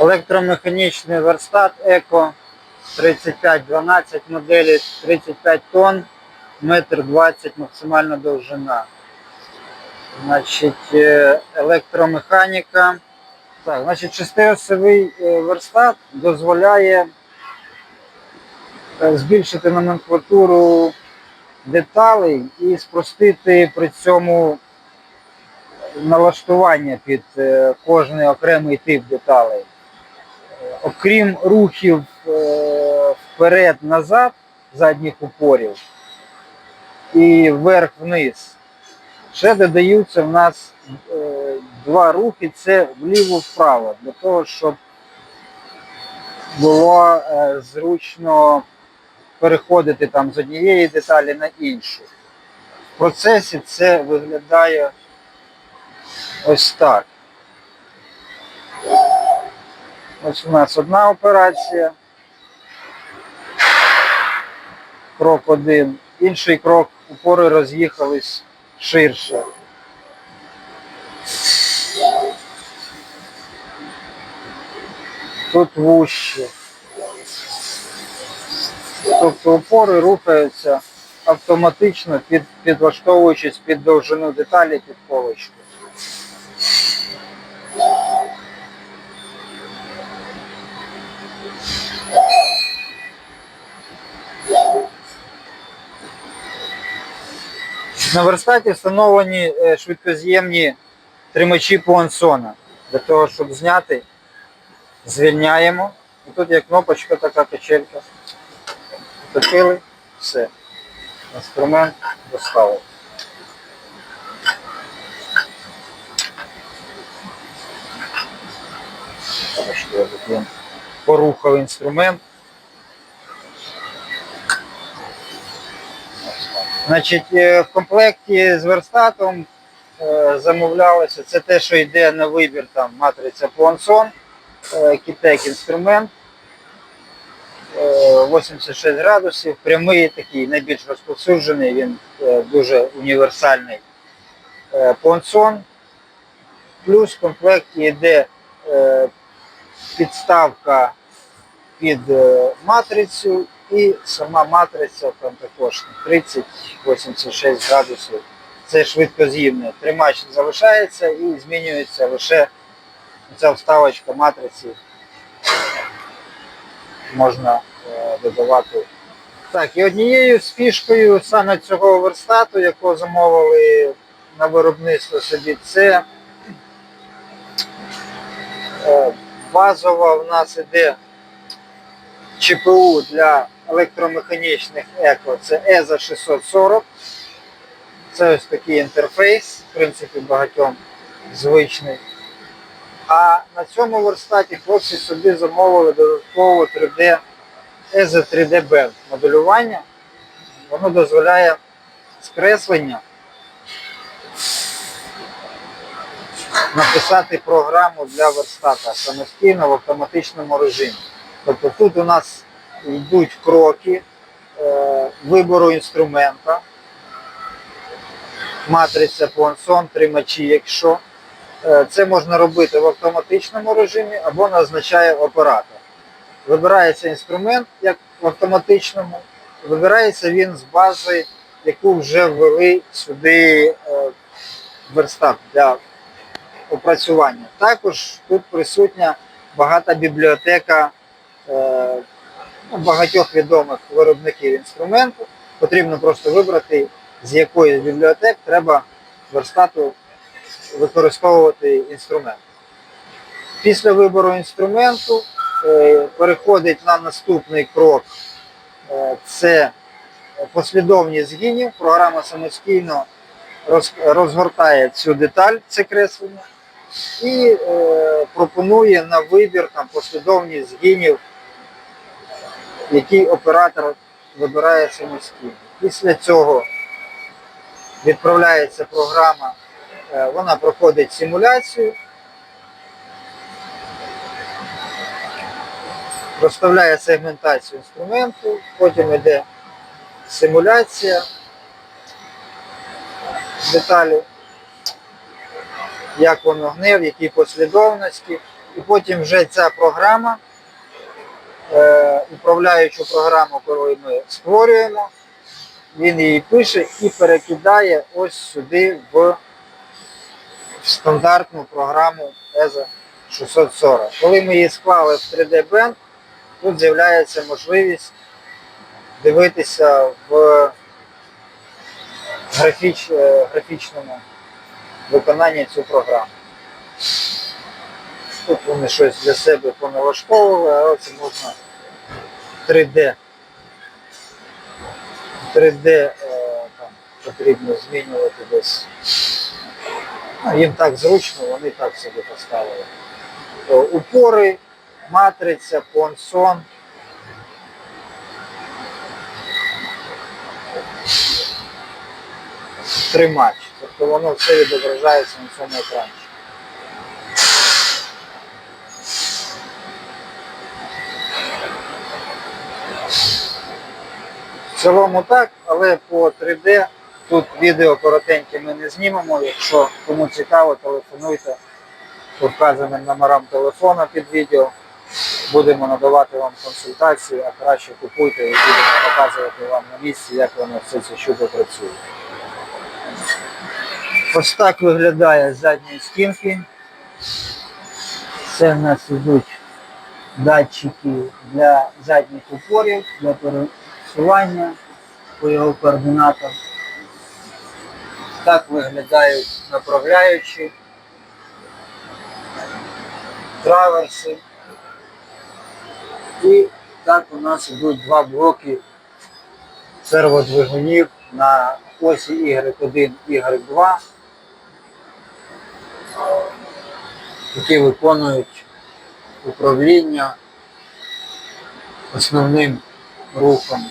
Електромеханічний верстат Еко 3512 моделі 35 тонн, метр 20 максимальна довжина. Значить, е, електромеханіка. Так, значить, шестиосовий е, верстат дозволяє е, збільшити номенклатуру деталей і спростити при цьому налаштування під кожний окремий тип деталей. Окрім рухів е, вперед-назад задніх упорів і вверх-вниз, ще додаються в нас е, два рухи, це вліво-вправо, для того, щоб було е, зручно переходити там з однієї деталі на іншу. В процесі це виглядає ось так. Ось у нас одна операція. Крок один. Інший крок упори роз'їхались ширше. Тут вужче. Тобто опори рухаються автоматично, під, підлаштовуючись під довжину деталі під полочку. На верстаті встановлені е, швидкоз'ємні тримачі Пуансона. Для того, щоб зняти, звільняємо. І тут є кнопочка така качелька. Втопили, все. Інструмент доставив. Порухав інструмент. Значить, е, в комплекті з верстатом е, замовлялося, це те, що йде на вибір там матриця Пуансон, кітек інструмент. е, 86 градусів, прямий такий, найбільш розповсюджений, він е, дуже універсальний е. Плюс в комплекті йде е, підставка під е, матрицю і сама матриця там також 30-86 градусів. Це швидкоз'їмне. Тримач залишається і змінюється лише ця вставочка матриці. Можна е, додавати. Так, і однією з фішкою саме цього верстату, якого замовили на виробництво собі, це е, базова в нас іде ЧПУ для електромеханічних еко. Це EZA 640. Це ось такий інтерфейс, в принципі, багатьом звичний. А на цьому верстаті хлопці собі замовили додатково 3D EZA 3D моделювання. Воно дозволяє скреслення написати програму для верстата самостійно в автоматичному режимі. Тобто тут у нас йдуть кроки е, вибору інструмента, матриця Пуансон, тримачі, якщо. Е, Це можна робити в автоматичному режимі або назначає оператор. Вибирається інструмент, як в автоматичному, вибирається він з бази, яку вже ввели сюди е, верстат для опрацювання. Також тут присутня багата бібліотека багатьох відомих виробників інструменту. Потрібно просто вибрати, з якої з бібліотек треба верстату використовувати інструмент. Після вибору інструменту е, переходить на наступний крок. Е, Це послідовність згинів. Програма самостійно розгортає цю деталь, це креслення, і е, пропонує на вибір там, послідовність згинів, який оператор вибирає самостійно. Після цього відправляється програма, е, вона проходить симуляцію, розставляє сегментацію інструменту, потім йде симуляція деталі, як воно гне, в якій послідовності. і потім вже ця програма, е, управляючу програму, коли ми створюємо, він її пише і перекидає ось сюди в стандартну програму ESA 640. Коли ми її склали в 3D Band, тут з'являється можливість дивитися в графіч, е, графічному виконанні цю програму. Тут вони щось для себе поналаштовували, але це можна 3D. 3D е, там, потрібно змінювати десь. Ну, їм так зручно, вони так собі поставили. Е, Упори, матриця, понсон. Тримач. Тобто воно все відображається на цьому екрані. В цілому так, але по 3D тут відео коротеньке ми не знімемо. Якщо кому цікаво, телефонуйте по вказаним номерам телефона під відео. Будемо надавати вам консультації, а краще купуйте і будемо показувати вам на місці, як воно все це чудо працює. Ось так виглядає з задньої стінки. Це в нас ідуть датчики для задніх упорів, для пересування по його координатам. Так виглядають направляючі, траверси. І так у нас ідуть два блоки серводвигунів на осі Y1, Y2, які виконують управління основним рухом